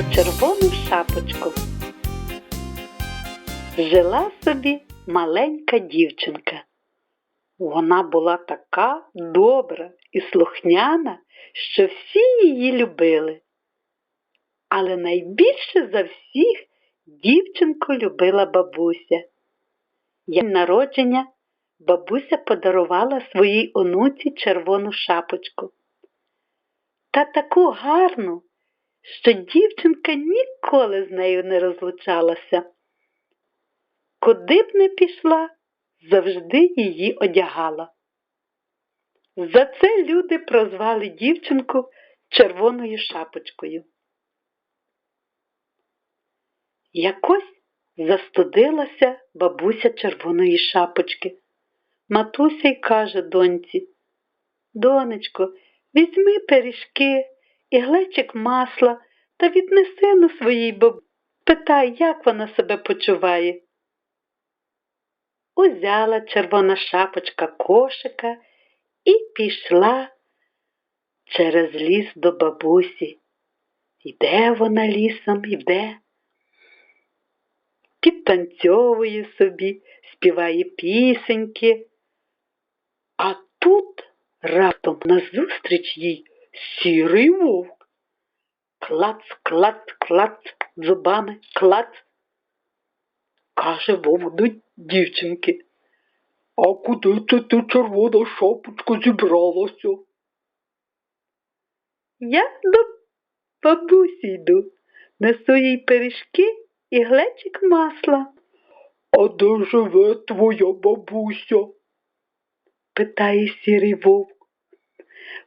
про червону шапочку. Жила собі маленька дівчинка. Вона була така добра і слухняна, що всі її любили. Але найбільше за всіх дівчинку любила бабуся. Як народження бабуся подарувала своїй онуці червону шапочку. Та таку гарну, що дівчинка ніколи з нею не розлучалася. Куди б не пішла, завжди її одягала. За це люди прозвали дівчинку червоною шапочкою. Якось застудилася бабуся червоної шапочки. Матуся й каже доньці, донечко, візьми пиріжки і глечик масла та віднеси на своїй бабусі. Питай, як вона себе почуває. Узяла червона шапочка кошика і пішла через ліс до бабусі. Йде вона лісом, йде, підтанцьовує собі, співає пісеньки. А тут раптом назустріч їй сірий вовк. Клац, клац, клац, зубами, клац. Каже вовк до дівчинки. А куди це ти червона шапочка зібралася? Я до бабусі йду, несу їй пиріжки і глечик масла. А де живе твоя бабуся? питає сірий вовк.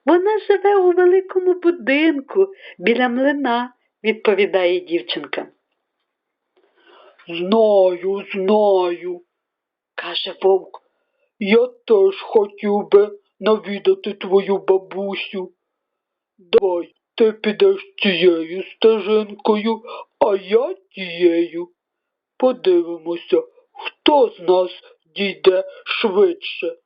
Вона живе у великому будинку біля млина, відповідає дівчинка. Знаю, знаю, каже вовк. Я теж хотів би навідати твою бабусю. Давай ти підеш цією стежинкою, а я тією. Подивимося, хто з нас дійде швидше.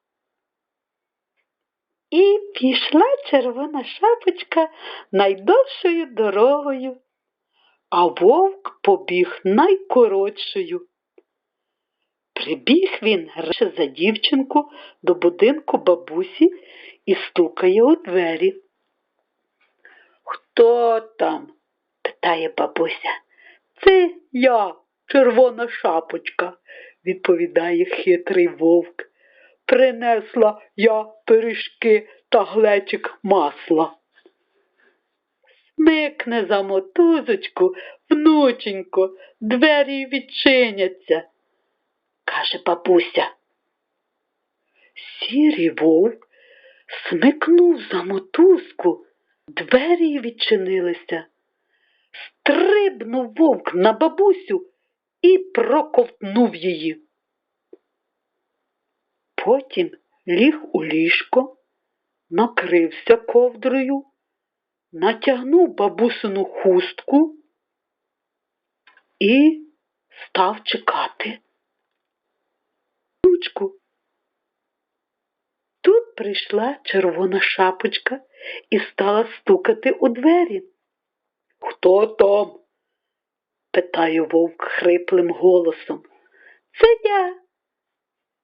І пішла червона шапочка найдовшою дорогою, а вовк побіг найкоротшою. Прибіг він радше за дівчинку до будинку бабусі і стукає у двері. Хто там? питає бабуся. Це я, червона шапочка, відповідає хитрий вовк. Принесла я пиріжки та глечик масла. Смикне за мотузочку, внученько, двері відчиняться, каже бабуся. Сірий вовк смикнув за мотузку, двері відчинилися. Стрибнув вовк на бабусю і проковтнув її. Потім ліг у ліжко, накрився ковдрою, натягнув бабусину хустку і став чекати. Ручку. Тут прийшла червона шапочка і стала стукати у двері. Хто там? питає вовк хриплим голосом. Це я,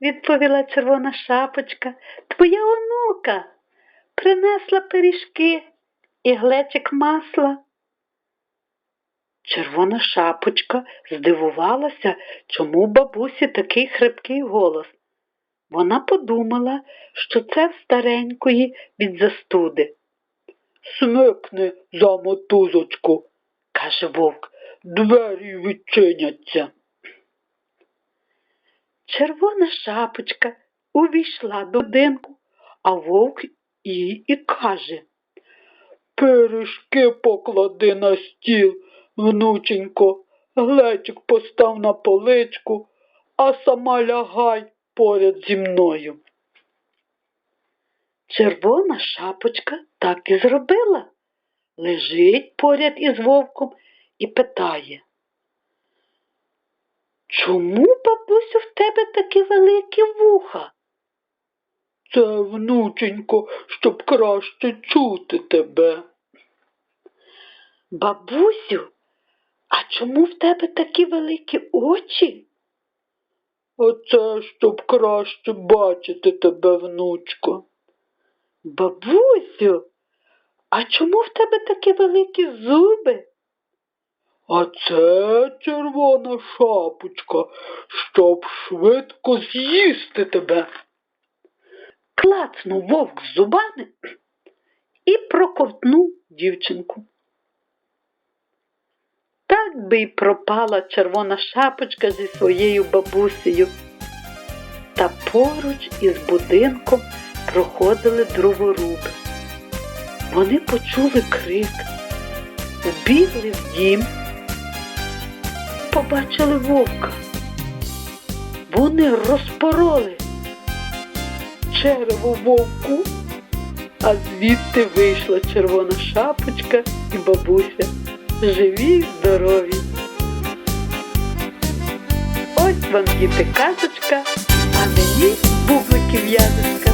відповіла червона шапочка. Твоя онука принесла пиріжки і глечик масла. Червона шапочка здивувалася, чому бабусі такий хрипкий голос. Вона подумала, що це в старенької від застуди. Смикни за мотузочку, каже вовк, двері відчиняться. Червона шапочка увійшла до будинку, а вовк їй і каже Пиріжки поклади на стіл, внученько, глечик постав на поличку, а сама лягай поряд зі мною. Червона шапочка так і зробила. Лежить поряд із вовком і питає. Чому, бабусю, в тебе такі великі вуха? Це, внученько, щоб краще чути тебе. Бабусю, А чому в тебе такі великі очі? Оце щоб краще бачити тебе, внучко. Бабусю, а чому в тебе такі великі зуби? А це червона шапочка, щоб швидко з'їсти тебе. Клацнув вовк з зубами і проковтнув дівчинку. Так би й пропала червона шапочка зі своєю бабусею. Та поруч із будинком проходили дроворуби. Вони почули крик, вбігли в дім, побачили вовка. Вони розпороли черево вовку, а звідти вийшла червона шапочка і бабуся. Живі здорові. Ось вам діти казочка, а мені бубликів язочка.